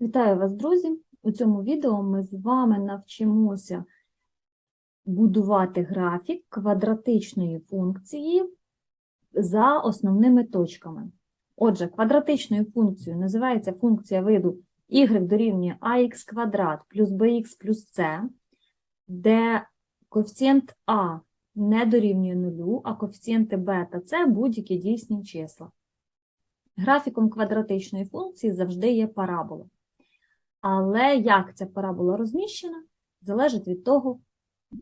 Вітаю вас, друзі! У цьому відео ми з вами навчимося будувати графік квадратичної функції за основними точками. Отже, квадратичною функцією називається функція виду y дорівнює ax квадрат плюс bx плюс c, де коефіцієнт а не дорівнює нулю, а коефіцієнти b та c будь-які дійсні числа. Графіком квадратичної функції завжди є парабола. Але як ця парабола розміщена, залежить від того, е,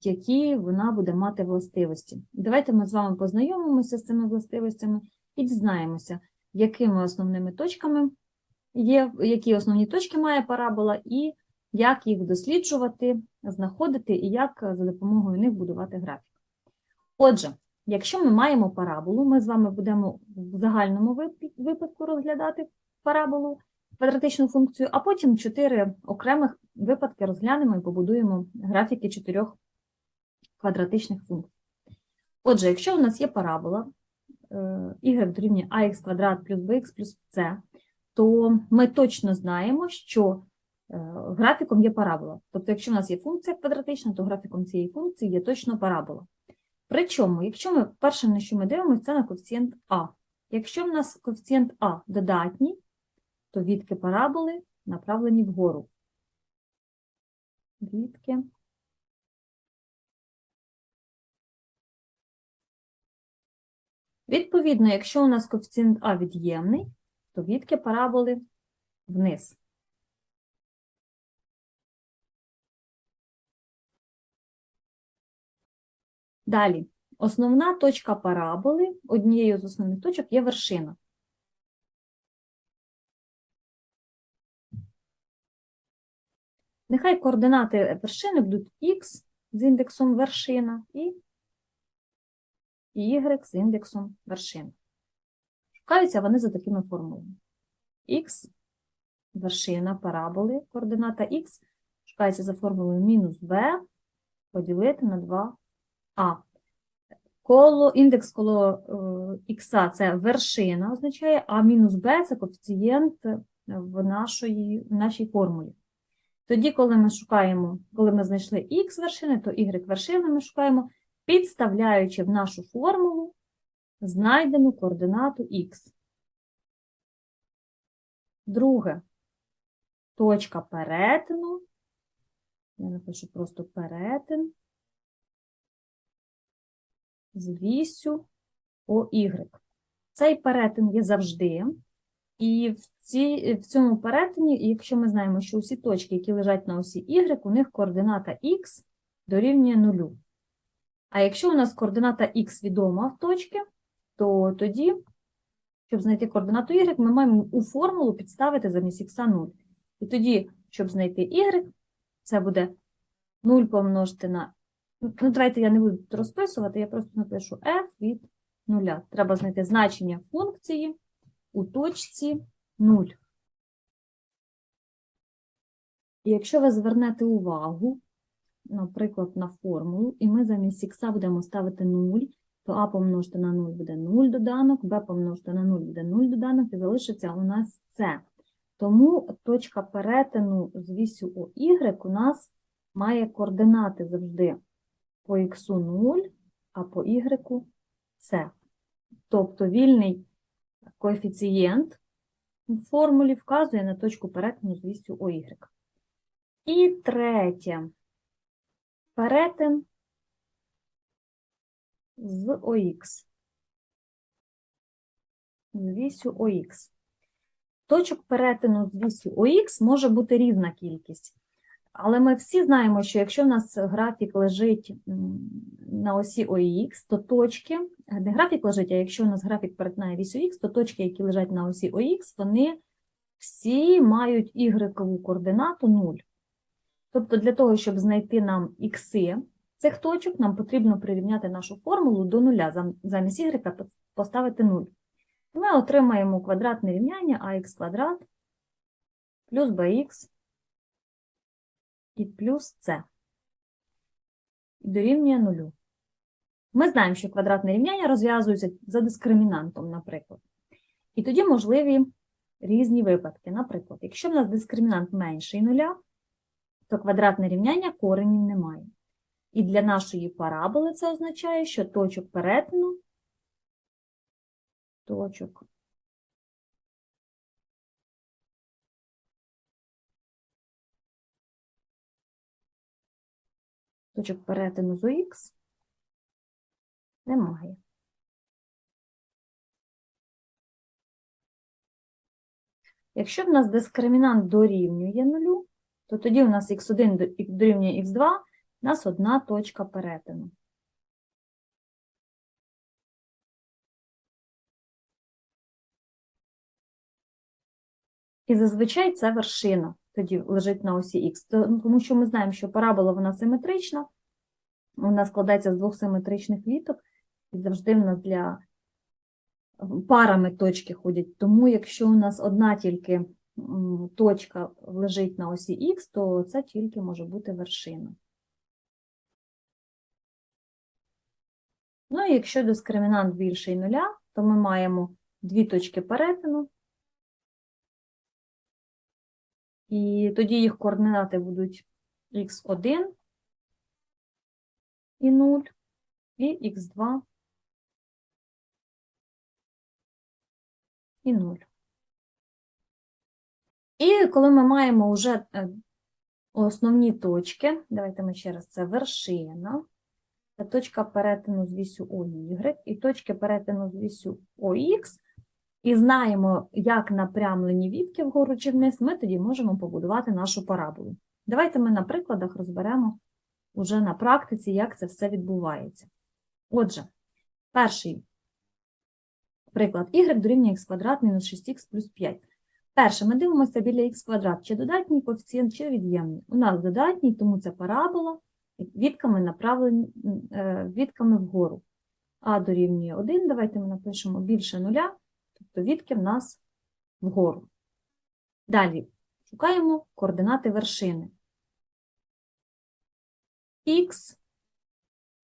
які вона буде мати властивості. Давайте ми з вами познайомимося з цими властивостями і дізнаємося, якими основними точками є, які основні точки має парабола, і як їх досліджувати, знаходити, і як за допомогою них будувати графік. Отже, якщо ми маємо параболу, ми з вами будемо в загальному випадку розглядати параболу, квадратичну функцію, а потім чотири окремих випадки розглянемо і побудуємо графіки чотирьох квадратичних функцій. Отже, якщо у нас є парабола е, y дорівнює ax квадрат плюс bx плюс c, то ми точно знаємо, що е, графіком є парабола. Тобто, якщо у нас є функція квадратична, то графіком цієї функції є точно парабола. Причому, якщо ми перше, на що ми дивимося, це на коефіцієнт а. Якщо в нас коефіцієнт а додатній, то відки параболи направлені вгору. Відки. Відповідно, якщо у нас коефіцієнт А від'ємний, то відки параболи вниз. Далі, основна точка параболи, однією з основних точок є вершина. Нехай координати вершини будуть х з індексом вершина і y з індексом вершина. Шукаються вони за такими формулами. х вершина параболи, координата х шукається за формулою мінус b поділити на 2а. Коло, індекс коло х це вершина означає, а мінус b це коефіцієнт в, нашої, в нашій формулі. Тоді, коли ми шукаємо, коли ми знайшли х вершини, то y вершини ми шукаємо, підставляючи в нашу формулу знайдену координату х. Друге, точка перетину. Я напишу просто перетин з вісю ОY. Цей перетин є завжди. І в, ці, в цьому перетині, якщо ми знаємо, що усі точки, які лежать на осі Y, у них координата Х дорівнює нулю. А якщо у нас координата Х відома в точці, то тоді, щоб знайти координату Y, ми маємо у формулу підставити замість Х 0. І тоді, щоб знайти Y, це буде 0 помножити на. Ну, давайте я не буду розписувати, я просто напишу f від 0. Треба знайти значення функції у точці 0. І якщо ви звернете увагу, наприклад, на формулу, і ми замість х будемо ставити 0, то а помножити на 0 буде 0 доданок, b помножити на 0 буде 0 доданок, і залишиться у нас c. Тому точка перетину з вісю OY у нас має координати завжди по х 0, а по y c. Тобто вільний коефіцієнт в формулі вказує на точку перетину з вісю OY. І третє. Перетин з OX. З вісю ОХ. Точок перетину з вісю ОХ може бути різна кількість. Але ми всі знаємо, що якщо в нас графік лежить на осі ОХ, то точки, не графік лежить, а якщо у нас графік перетинає вісь ОХ, то точки, які лежать на осі ОХ, вони всі мають y координату 0. Тобто для того, щоб знайти нам ікси цих точок, нам потрібно прирівняти нашу формулу до нуля, замість y поставити 0. Ми отримаємо квадратне рівняння ax квадрат плюс bx і плюс c дорівнює нулю. Ми знаємо, що квадратне рівняння розв'язується за дискримінантом, наприклад. І тоді можливі різні випадки. Наприклад, якщо в нас дискримінант менший нуля, то квадратне рівняння коренів немає. І для нашої параболи це означає, що точок перетину точок точок перетину з ОХ немає. Якщо в нас дискримінант дорівнює нулю, то тоді у нас х1 дорівнює х2, у нас одна точка перетину. І зазвичай це вершина тоді лежить на осі х, тому що ми знаємо, що парабола вона симетрична, вона складається з двох симетричних віток, і завжди в нас для парами точки ходять. Тому якщо у нас одна тільки точка лежить на осі х, то це тільки може бути вершина. Ну і якщо дискримінант більший нуля, то ми маємо дві точки перетину, і тоді їх координати будуть х1 і 0, і х2 і 0. І коли ми маємо вже е, основні точки, давайте ми ще раз, це вершина, це точка перетину з вісю ОY, і точки перетину з вісю ОХ, і знаємо, як напрямлені вітки вгору чи вниз, ми тоді можемо побудувати нашу параболу. Давайте ми на прикладах розберемо уже на практиці, як це все відбувається. Отже, перший приклад y дорівнює х квадрат мінус 6х плюс 5. Перше, ми дивимося біля х квадрат, чи додатній коефіцієнт, чи від'ємний. У нас додатній, тому це парабола, вітками направлені е, вітками вгору. А дорівнює 1, давайте ми напишемо більше нуля, тобто відки в нас вгору. Далі шукаємо координати вершини. Х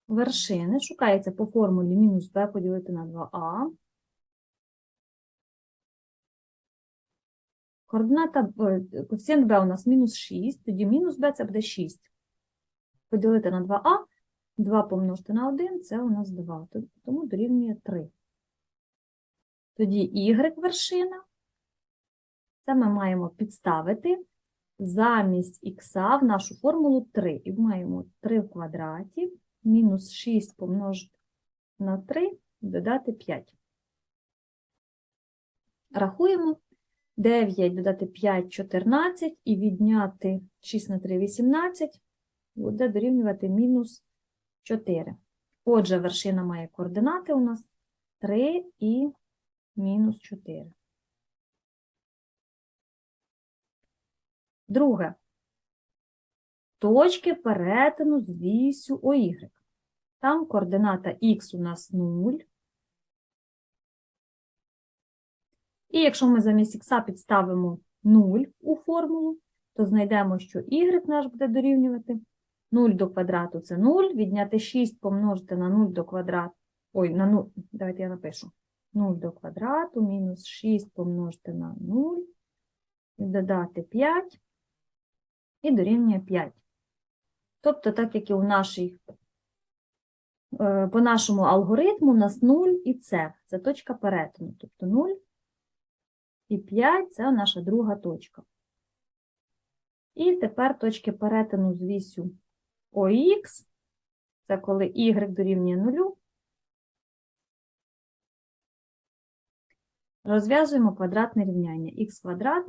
вершини шукається по формулі мінус b поділити на 2а. Координата, е, коефіцієнт b у нас мінус 6, тоді мінус b це буде 6. Поділити на 2а, 2 помножити на 1 це у нас 2, тому дорівнює 3. Тоді y вершина, це ми маємо підставити замість х в нашу формулу 3. І маємо 3 в квадраті, мінус 6 помножити на 3, додати 5. Рахуємо. 9 додати 5 – 14 і відняти 6 на 3 – 18, буде дорівнювати мінус 4. Отже, вершина має координати у нас 3 і мінус 4. Друге. Точки перетину з вісю ОY. Там координата х у нас 0. І якщо ми замість х підставимо 0 у формулу, то знайдемо, що y наш буде дорівнювати 0 до квадрату це 0, відняти 6 помножити на 0 до квадрату, ой, на 0, давайте я напишу, 0 до квадрату мінус 6 помножити на 0, і додати 5, і дорівнює 5. Тобто, так як і у нашій, е, по нашому алгоритму, у нас 0 і це, це точка перетину, тобто 0 і 5 – це наша друга точка. І тепер точки перетину з вісю ОХ, це коли y дорівнює 0. Розв'язуємо квадратне рівняння х квадрат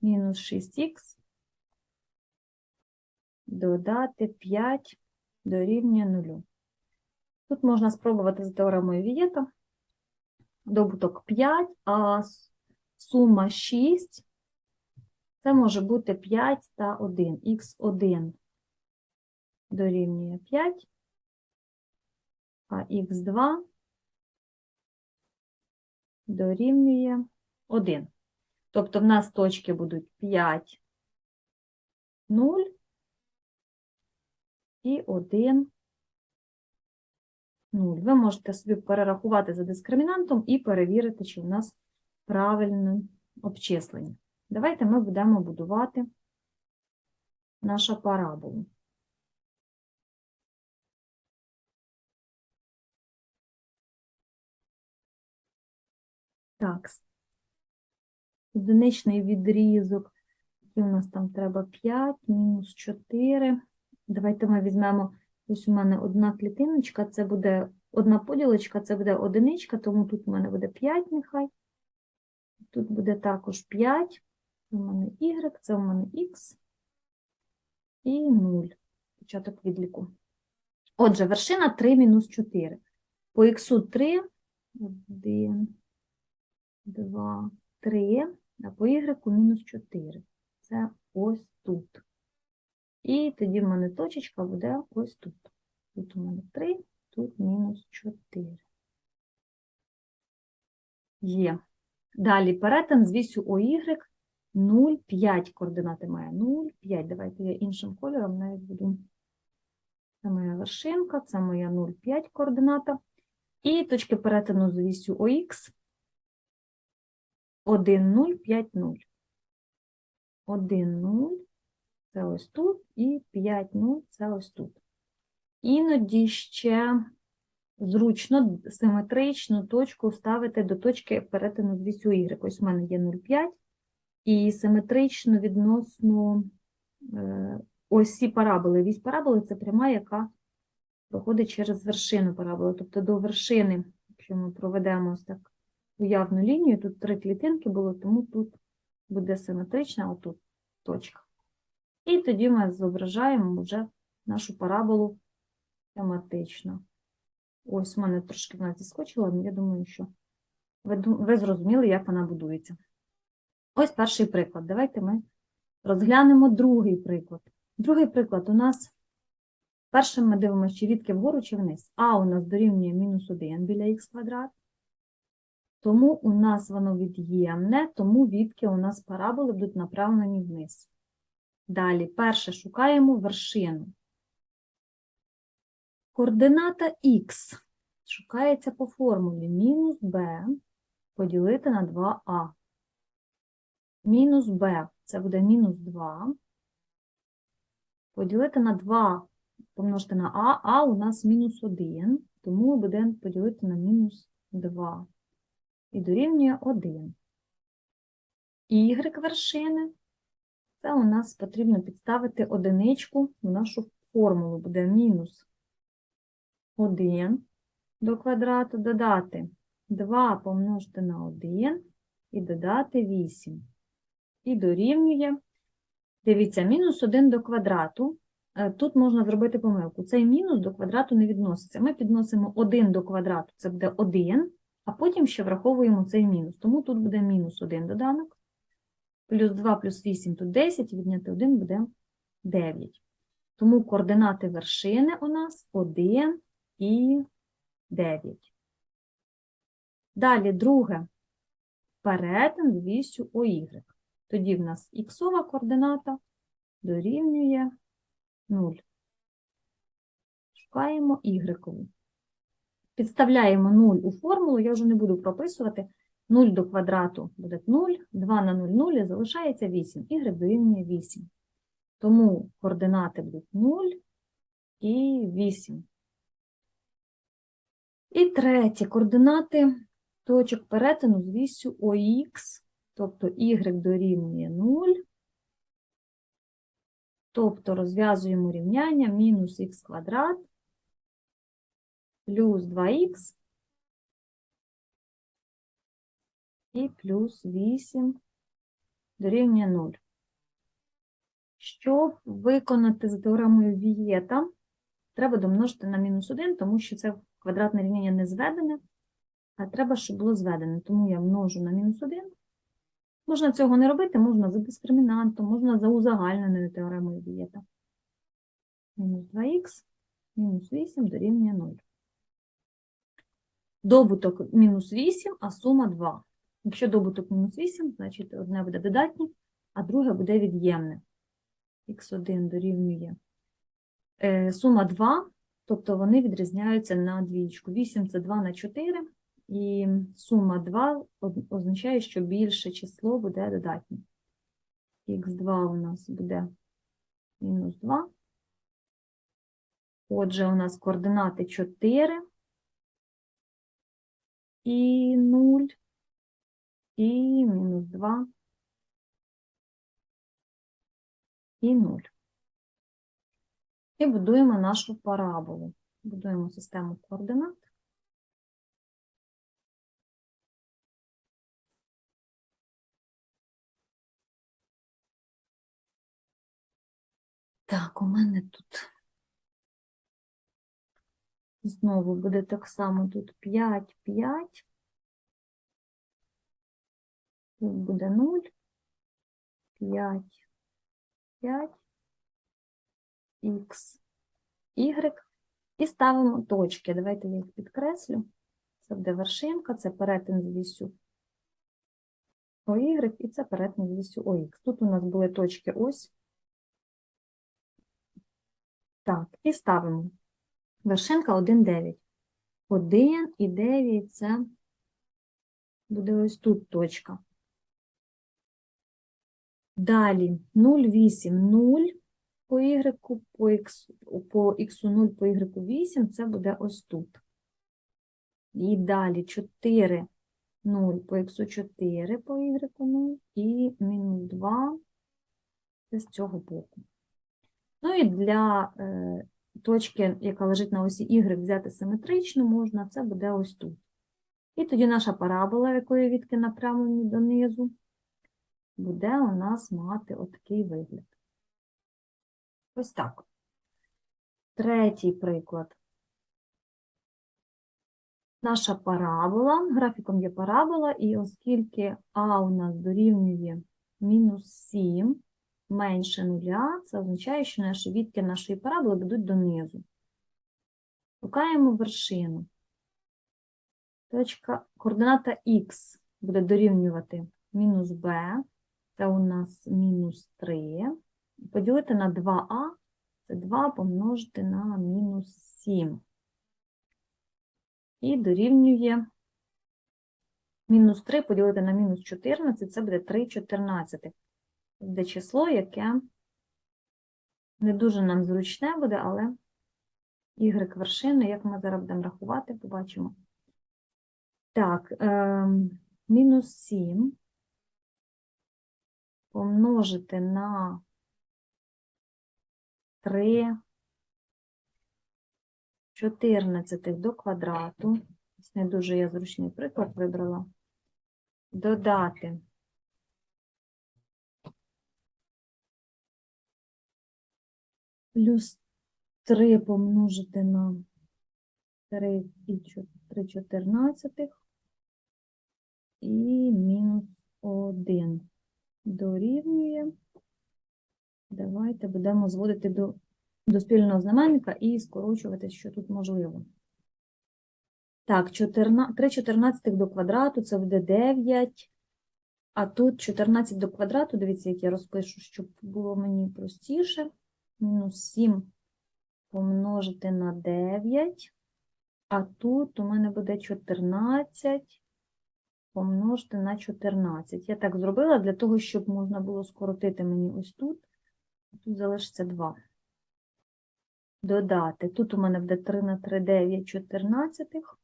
мінус 6х додати 5 дорівнює 0. Тут можна спробувати за теоремою Вієта добуток 5, а сума 6 це може бути 5 та 1. Х1 дорівнює 5, а х2 дорівнює 1. Тобто в нас точки будуть 5, 0 і 1, 0. Ви можете собі перерахувати за дискримінантом і перевірити, чи у нас правильне обчислення. Давайте ми будемо будувати нашу параболу. Так, одиничний відрізок. І у нас там треба 5, мінус 4. Давайте ми візьмемо, ось у мене одна клітиночка, це буде одна поділочка, це буде одиничка, тому тут у мене буде 5 нехай. Тут буде також 5. У мене y, це у мене x і 0. Початок відліку. Отже, вершина 3 мінус 4. По х 3, 1, 2, 3, а по y мінус 4. Це ось тут. І тоді в мене точечка буде ось тут. Тут у мене 3, тут мінус 4. Є. Далі перетин з вісю OY 0,5 координати має. 0,5. Давайте я іншим кольором навіть буду. Це моя вершинка, це моя 0,5 координата. І точки перетину з вісю ОХ 1, 0, 5, 0. 1, 0, це ось тут, і 5, 0, це ось тут. Іноді ще зручно симетричну точку ставити до точки перетину з вісю Y. Ось у мене є 0,5, і симетрично відносно е, осі параболи. Вісь параболи – це пряма, яка проходить через вершину параболи. Тобто до вершини, якщо ми проведемо ось так уявну лінію, тут три клітинки було, тому тут буде симетрична отут точка. І тоді ми зображаємо вже нашу параболу тематично. Ось у мене трошки вона зіскочила, але я думаю, що ви, ви зрозуміли, як вона будується. Ось перший приклад. Давайте ми розглянемо другий приклад. Другий приклад у нас першим ми дивимося, чи відки вгору, чи вниз. А у нас дорівнює мінус 1 біля х квадрат. Тому у нас воно від'ємне, тому відки у нас параболи будуть направлені вниз. Далі, перше, шукаємо вершину. Координата х шукається по формулі мінус b поділити на 2а. Мінус b це буде мінус 2. Поділити на 2 помножити на а, а у нас мінус 1, тому будемо поділити на мінус 2. І дорівнює 1. Y вершини це у нас потрібно підставити одиничку в нашу формулу. Буде мінус 1 до квадрату додати 2 помножити на 1 і додати 8. І дорівнює, дивіться, мінус 1 до квадрату. Е, Тут можна зробити помилку. Цей мінус до квадрату не відноситься. Ми підносимо 1 до квадрату, це буде 1, а потім ще враховуємо цей мінус. Тому тут буде мінус 1 доданок. Плюс 2 плюс 8 тут 10, і відняти 1 буде 9. Тому координати вершини у нас 1 і 9. Далі друге. Перетин вісю ОY. Тоді в нас іксова координата дорівнює 0. Шукаємо y. Підставляємо 0 у формулу, я вже не буду прописувати. 0 до квадрату буде 0, 2 на 0 – 0, і залишається 8. Y дорівнює 8. Тому координати будуть 0 і 8. І третє, координати точок перетину з вісю ОХ, тобто y дорівнює 0, тобто розв'язуємо рівняння мінус х квадрат плюс 2х і плюс 8 дорівнює 0. Щоб виконати за теоремою Вієта, треба домножити на мінус 1, тому що це квадратне рівняння не зведене, а треба, щоб було зведене. Тому я множу на мінус 1. Можна цього не робити, можна за дискримінантом, можна за узагальненою теоремою Вієта. Мінус 2х, мінус 8 дорівнює 0. Добуток мінус 8, а сума 2. Якщо добуток мінус 8, значить одне буде додатнє, а друге буде від'ємне. х1 дорівнює е, сума 2, тобто вони відрізняються на двічку. 8 – це 2 на 4, І сума 2 означає, що більше число буде додатнє. Х2 у нас буде мінус 2. Отже, у нас координати 4 і 0, і мінус 2, і 0. І будуємо нашу параболу. Будуємо систему координат. Так, у мене тут знову буде так само тут 5, 5. Тут буде 0, 5, 5, х, y. І ставимо точки. Давайте я їх підкреслю. Це буде вершинка, це перетин з вісю ОY, і це перетин з вісю ОХ. Тут у нас були точки ось. Так, і ставимо. Вершинка 1, 9. 1 і 9 це буде ось тут точка. Далі 0, 8, 0 по y, по x, по x 0, по y 8, це буде ось тут. І далі 4, 0 по x 4, по y 0 і мінус 2 це з цього боку. Ну і для е, точки, яка лежить на осі y, взяти симетрично можна, це буде ось тут. І тоді наша парабола, якої відки напрямлені донизу, буде у нас мати отакий вигляд. Ось так. Третій приклад. Наша парабола, графіком є парабола, і оскільки А у нас дорівнює мінус 7, менше нуля, це означає, що наші відки нашої параболи будуть донизу. Шукаємо вершину. Точка, координата х буде дорівнювати мінус b, це у нас мінус 3. Поділити на 2а, це 2 помножити на мінус 7. І дорівнює мінус 3 поділити на мінус 14, це буде 3 чотирнадцятих. Буде число, яке не дуже нам зручне буде, але y вершини, як ми зараз будемо рахувати, побачимо. Так, е, мінус 7 помножити на 3 14 до квадрату. Не дуже я зручний приклад вибрала. Додати плюс 3 помножити на 3 і 3 чотирнадцятих і мінус 1 дорівнює. Давайте будемо зводити до, до спільного знаменника і скорочувати, що тут можливо. Так, 14, 3 чотирнадцятих до квадрату це буде 9. А тут 14 до квадрату, дивіться, як я розпишу, щоб було мені простіше. Мінус 7 помножити на 9. А тут у мене буде 14 помножити на 14. Я так зробила для того, щоб можна було скоротити мені ось тут. Тут залишиться 2. Додати. Тут у мене буде 3 на 3, 9 чотирнадцятих.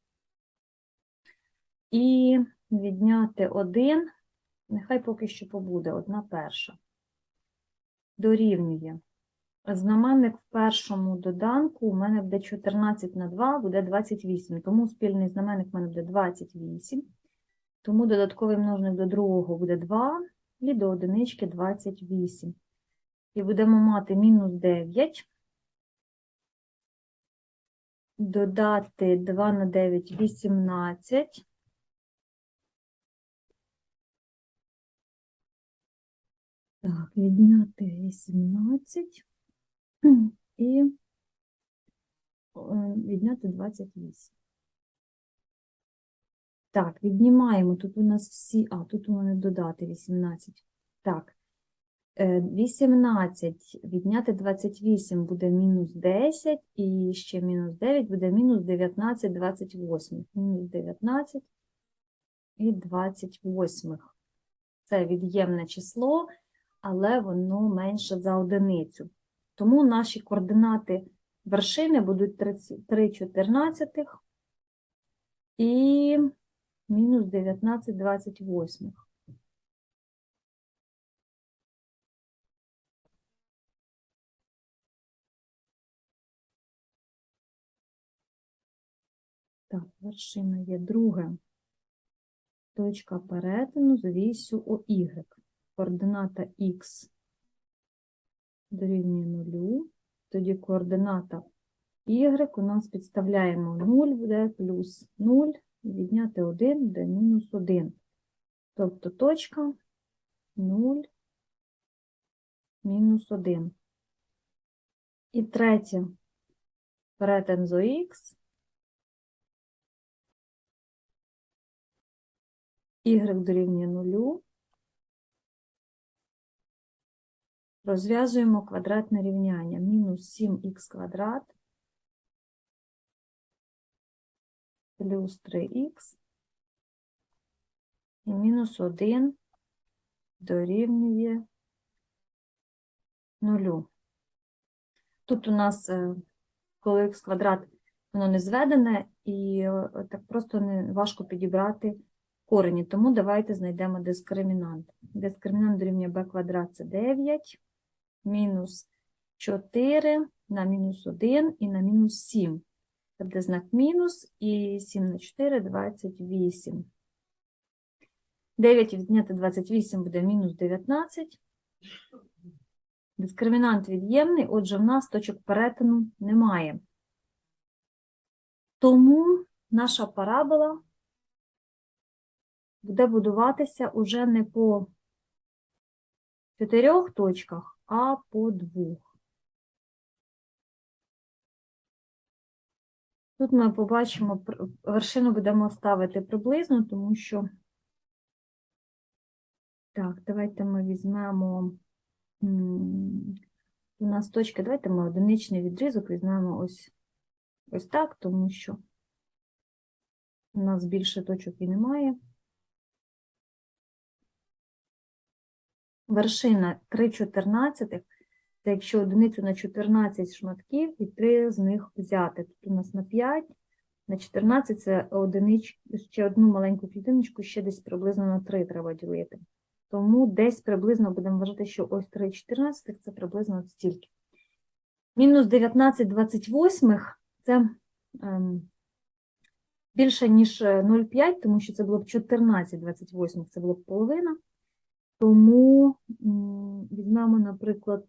І відняти 1, нехай поки що побуде, одна перша. Дорівнює. Знаменник в першому доданку у мене буде 14 на 2, буде 28. Тому спільний знаменник в мене буде 28. Тому додатковий множник до другого буде 2 і до одинички 28. І будемо мати мінус 9. Додати 2 на 9 – 18. Так, відняти 18 і е, відняти 28. Так, віднімаємо. Тут у нас всі, а, тут у мене додати 18. Так, Е, 18 відняти 28 буде мінус 10, і ще мінус 9 буде мінус 19 28. Мінус 19 і 28. Це від'ємне число, але воно менше за одиницю. Тому наші координати вершини будуть 3 чотирнадцятих і мінус 19 28. Так, вершина є друге. Точка перетину з вісю ОY. Координата Х дорівнює 0. Тоді координата Y у нас підставляємо 0 буде плюс 0, і відняти 1 буде мінус 1. Тобто точка 0, мінус 1. І третє, перетин з ОХ, y дорівнює 0. Розв'язуємо квадратне рівняння. Мінус 7х квадрат плюс 3х і мінус 1 дорівнює 0. Тут у нас, е, коли х квадрат, воно не зведене, і е, так просто не важко підібрати корені, тому давайте знайдемо дискримінант. Дискримінант дорівнює b квадрат це 9, мінус 4 на мінус 1 і на мінус 7. Це буде знак мінус і 7 на 4 – 28. 9 відняти 28 буде мінус 19. Дискримінант від'ємний, отже, в нас точок перетину немає. Тому наша парабола буде будуватися уже не по чотирьох точках, а по двох. Тут ми побачимо, вершину будемо ставити приблизно, тому що. Так, давайте ми візьмемо. У нас точки, давайте ми одиничний відрізок візьмемо ось, ось так, тому що у нас більше точок і немає. Вершина 3 чотирнадцятих, це якщо одиницю на 14 шматків і 3 з них взяти. Тут у нас на 5, на 14 це одинич, ще одну маленьку клітиночку, ще десь приблизно на 3 треба ділити. Тому десь приблизно будемо вважати, що ось 3 чотирнадцятих це приблизно от стільки. Мінус 19 28 це ем, більше, ніж е, 0,5, тому що це було б 14 28, це було б половина. Тому візьмемо, наприклад,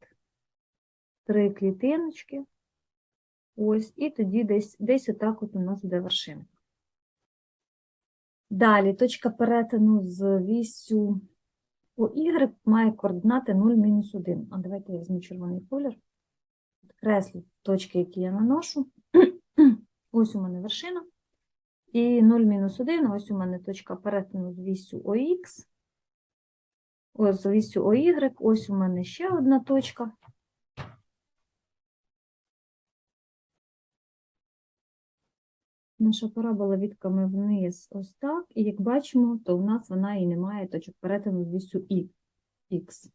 три клітиночки. Ось, і тоді десь, десь отак от у нас буде вершина. Далі, точка перетину з вісю ОY має координати 0, мінус 1. А давайте я візьму червоний колір. Підкреслю точки, які я наношу. Ось у мене вершина. І 0, мінус 1, ось у мене точка перетину з вісю ОХ. Ось з ОY, ось у мене ще одна точка. Наша парабола відками вниз ось так, і як бачимо, то у нас вона і не має точок перетину з вісю І, Х.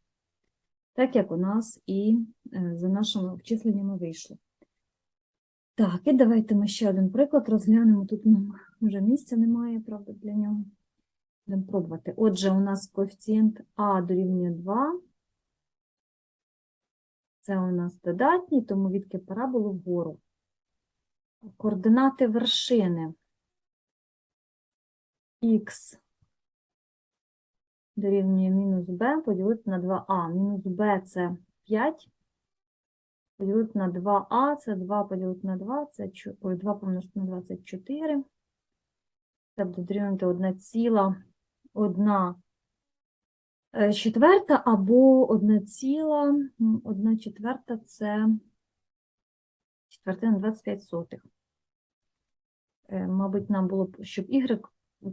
Так як у нас і е, за нашими обчисленнями вийшло. Так, і давайте ми ще один приклад розглянемо. Тут ну, вже місця немає, правда, для нього. Будемо пробувати. Отже, у нас коефіцієнт А дорівнює 2. Це у нас додатній, тому відки параболу вгору. Координати вершини х дорівнює мінус b поділити на 2а. Мінус b це 5. Поділити на 2а, це 2 поділити на 2, це чо- 2 помножити на 2, це 4. Це буде дорівнювати 1 ціла, 1 е, четверта або 1 ціла, 1 четверта це четвертина 25 сотих. Е, Мабуть, нам було б, щоб y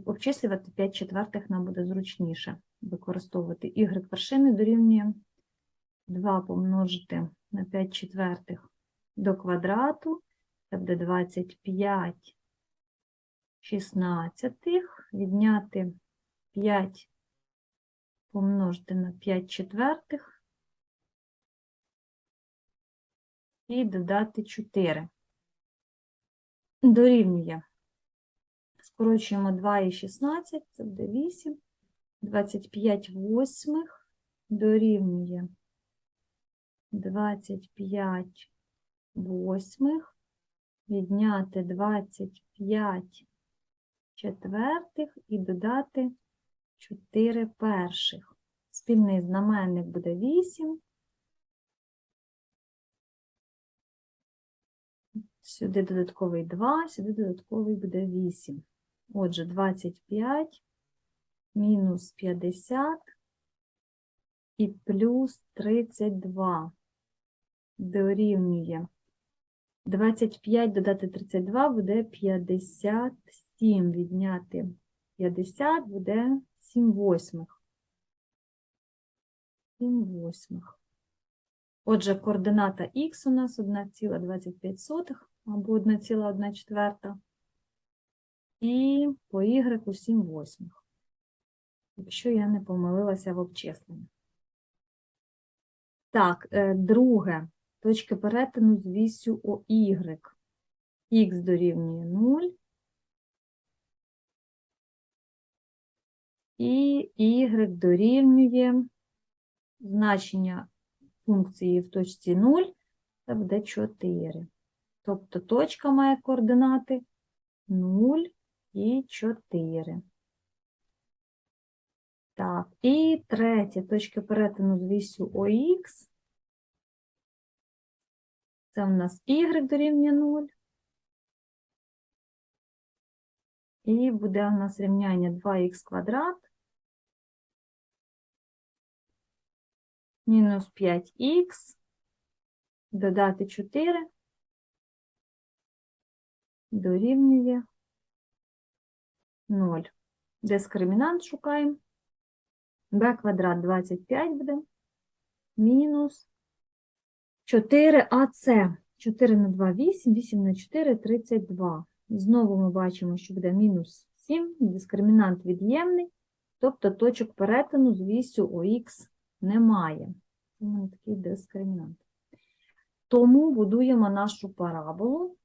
обчислювати 5 четвертих, нам буде зручніше використовувати. y вершини дорівнює 2 помножити на 5 четвертих до квадрату. Це буде 25 шістнадцятих. Відняти 5 помножити на 5 четвертих. І додати 4. Дорівнює. Скорочуємо 2 і 16, це буде 8. 25 восьмих дорівнює 25 восьмих, відняти 25 четвертих і додати 4 перших. Спільний знаменник буде 8. Сюди додатковий 2, сюди додатковий буде 8. Отже, 25 мінус 50 і плюс 32 дорівнює 25 додати 32 буде 57, відняти 50 буде 7 восьмих. 7 восьмих. Отже, координата х у нас 1,25 або 1,1 четверта. І по y 7 восьмих якщо я не помилилася в обчисленні. Так, е, друге. Точка перетину з вісю ОY. Х дорівнює 0. І y дорівнює значення функції в точці 0, це буде 4. Тобто точка має координати 0 і 4. Так, і третя точка перетину з вісю ОХ. Це у нас y дорівнює 0. І буде у нас рівняння 2х квадрат мінус 5х, додати 4 дорівнює 0. Дискримінант шукаємо b квадрат 25 буде, мінус 4ac. 4 на 2 – 8, 8 на 4 – 32. Знову ми бачимо, що буде мінус 7, дискримінант від'ємний, тобто точок перетину з вісю ОХ немає. Мене такий дискримінант. Тому будуємо нашу параболу.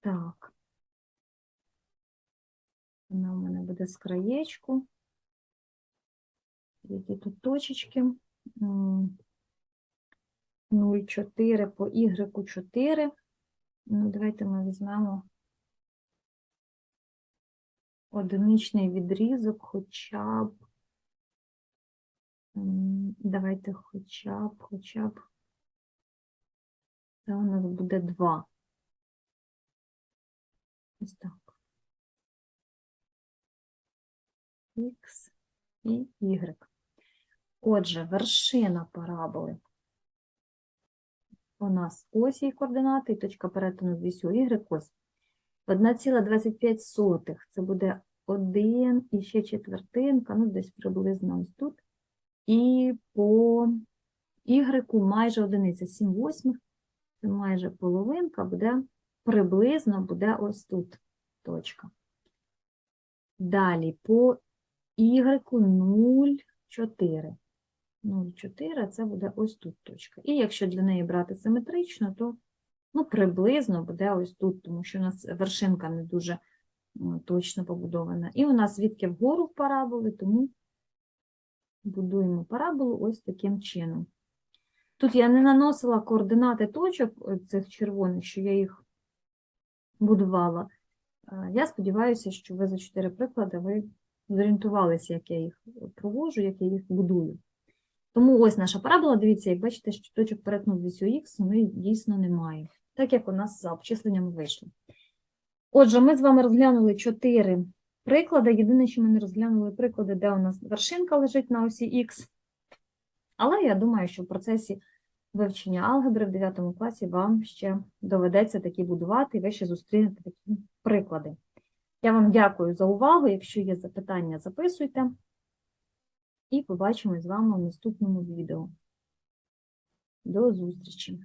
Так. Вона у мене буде з краєчку. Які тут точечки? 0,4 по Y 4. Ну, давайте ми візьмемо одиничний відрізок, хоча б. Давайте хоча б, хоча б. Це у нас буде 2. Ось так. Х і Y. Отже, вершина параболи у нас ось її координати, і точка перетину з вісю Y ось. 1,25 це буде 1 і ще четвертинка, ну десь приблизно ось тут. І по Y майже одиниця, 7 восьмих, це майже половинка, буде приблизно буде ось тут точка. Далі по Y 0,4. 0,4 це буде ось тут точка. І якщо для неї брати симетрично, то ну, приблизно буде ось тут, тому що у нас вершинка не дуже точно побудована. І у нас звідки вгору в параболи, тому будуємо параболу ось таким чином. Тут я не наносила координати точок е, цих червоних, що я їх будувала. Е, Я сподіваюся, що ви за чотири приклади ви зорієнтувалися, як я їх проводжу, як я їх будую. Тому ось наша парабола, дивіться, як бачите, що точок перетину з вісю х ми дійсно немає, так як у нас за обчисленнями вийшло. Отже, ми з вами розглянули чотири приклади. Єдине, що ми не розглянули приклади, де у нас вершинка лежить на осі х. Але я думаю, що в процесі вивчення алгебри в 9 класі вам ще доведеться такі будувати, і ви ще зустрінете такі приклади. Я вам дякую за увагу. Якщо є запитання, записуйте. і побачимось з вами в наступному відео. До зустрічі!